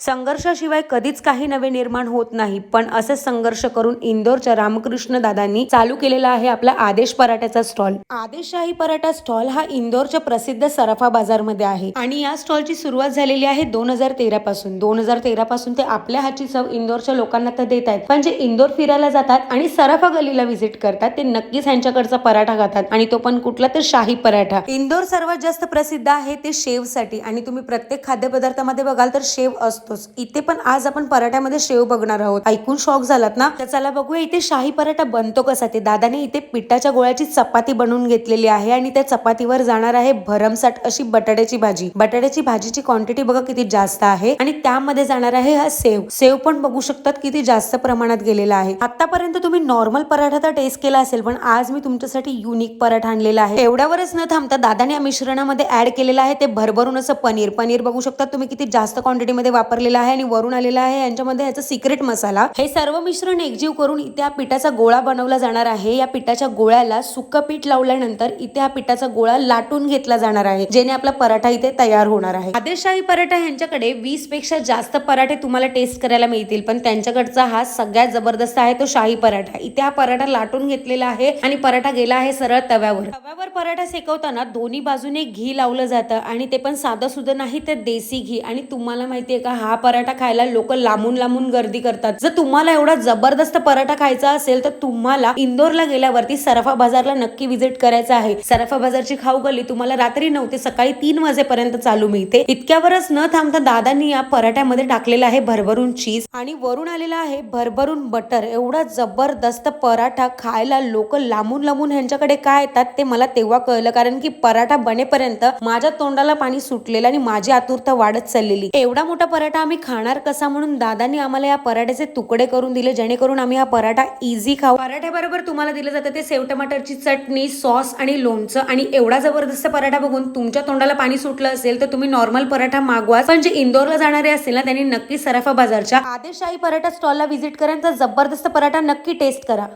संघर्षाशिवाय कधीच काही नवे निर्माण होत नाही पण असे संघर्ष करून इंदोरच्या रामकृष्ण दादांनी चालू केलेला आहे आपला आदेश पराठ्याचा स्टॉल. आदेशशाही पराठा स्टॉल हा इंदोरच्या प्रसिद्ध सराफा बाजारमध्ये आहे आणि या स्टॉलची सुरुवात झालेली आहे दोन हजार तेरा पासून. दोन हजार तेरा पासून ते आपल्या हातची चव इंदोरच्या लोकांना तर देत आहेत पण जे इंदोर फिरायला जातात आणि सराफा गलीला व्हिजिट करतात ते नक्कीच यांच्याकडचा पराठा खातात आणि तो पण कुठला तर शाही पराठा. इंदोर सर्वात जास्त प्रसिद्ध आहे ते शेवसाठी आणि तुम्ही प्रत्येक खाद्यपदार्थामध्ये बघाल तर शेव असतो. असतोच इथे पण आज आपण पराठ्यामध्ये शेव बघणार आहोत. ऐकून शॉक झालात ना? तर चला बघूया इथे शाही पराठा बनतो कसा ते? दादाने इथे पिठाच्या गोळ्याची चपाती बनवून घेतलेली आहे आणि त्या चपातीवर जाणार आहे भरमसाठ अशी बटाट्याची भाजी. बटाट्याची भाजीची क्वांटिटी बघा किती जास्त आहे आणि त्यामध्ये जाणार आहे हा सेव सेव पण बघू शकतात किती जास्त प्रमाणात गेलेला आहे. आतापर्यंत तुम्ही नॉर्मल पराठा तर टेस्ट केला असेल पण आज मी तुमच्यासाठी युनिक पराठा आणलेला आहे. एवढ्यावरच न थांबता दादाने या मिश्रणामध्ये ऍड केलेलं आहे ते भरभरून असं पनीर. पनीर बघू शकता तुम्ही किती जास्त क्वांटिटीमध्ये वापर वापरलेला आहे आणि वरून आलेला आहे. यांच्यामध्ये याचा सिक्रेट मसाला. हे सर्व मिश्रण एकजीव करून इथे हा पिठाचा गोळा बनवला जाणार आहे. या पिठाच्या गोळ्याला सुक्क पीठ लावल्यानंतर इथे हा पिठाचा गोळा लाटून घेतला जाणार आहे जेणे आपला पराठा इथे तयार होणार आहे. आदेशशाही पराठा यांच्याकडे वीसपेक्षा जास्त पराठे तुम्हाला टेस्ट करायला मिळतील पण त्यांच्याकडचा हा सगळ्यात जबरदस्त आहे तो शाही पराठा. इथे हा पराठा लाटून घेतलेला आहे आणि पराठा गेला आहे सरळ तव्यावर. तव्यावर पराठा सेकवताना दोन्ही बाजूने घी लावलं जातं आणि ते पण साधं सुद्धा नाही तर देसी घी. आणि तुम्हाला माहितीये का हा पराठा खायला लोक लांबून लांबून गर्दी करतात. जर तुम्हाला एवढा जबरदस्त पराठा खायचा असेल तर तुम्हाला इंदोरला गेल्यावरती सराफा बाजारला नक्की व्हिजिट करायचं आहे. सराफा बाजारची खाऊ गली तुम्हाला रात्री नऊ ते सकाळी तीन वाजेपर्यंत चालू मिळते. इतक्यावरच न थांबता दादांनी या पराठ्यामध्ये टाकलेला आहे भरभरून चीज आणि वरून आलेला आहे भरभरून बटर एवढा जबरदस्त पराठा खायला लोक लांबून लांबून ह्यांच्याकडे काय येतात ते मला तेव्हा कळलं. कारण की पराठा बनेपर्यंत माझ्या तोंडाला पाणी सुटलेलं आणि माझी आतुरता वाढत चाललेली. एवढा मोठा पराठा आम्ही खाणार कसा म्हणून दादांनी आम्हाला या पराठ्याचे तुकडे करून दिले जेणेकरून आम्ही हा पराठा इझी खाऊ. पराठ्याबरोबर तुम्हाला दिलं जातं ते सेव टमाटरची चटणी सॉस आणि लोणचं. आणि एवढा जबरदस्त पराठा बघून तुमच्या तोंडाला पाणी सुटलं असेल तर तुम्ही नॉर्मल पराठा मागवा. पण जे इंदोरला जाणारे असतील ना त्यांनी नक्की सराफा बाजारच्या. आदेशाही पराठा स्टॉलला व्हिजिट करा जबरदस्त पराठा नक्की टेस्ट करा.